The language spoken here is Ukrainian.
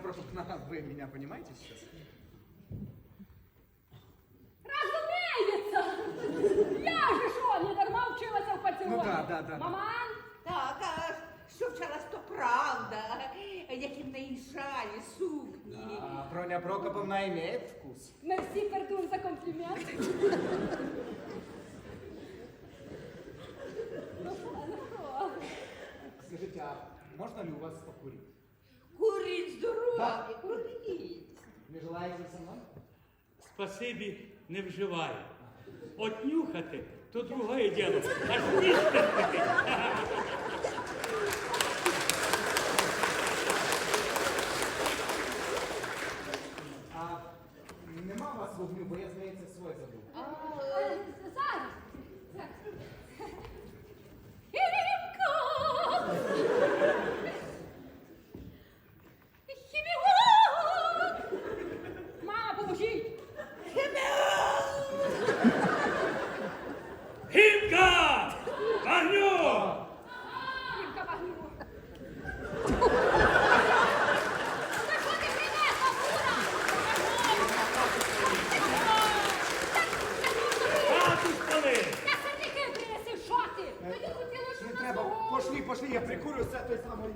Прокопна, вы меня понимаете сейчас? Разумеется! Я же що, не дарма вчилася в паціоні? Ну да, да, да. Маман, Так, а що вчилась, то правда. Які в неї шалі, сукні. А Проня Прокоповна имеет вкус. мерсі пердун за комплімент. Ну ну? Скажите, а можно ли у вас покурить? Да. І крутий. Не желаєте? Спасибі не вживаю. От нюхати, то друге діло. Аж нішкати. А нема вас вогню, бо я, здається, своє забув. пошли, пошли, я прикурю все той самий.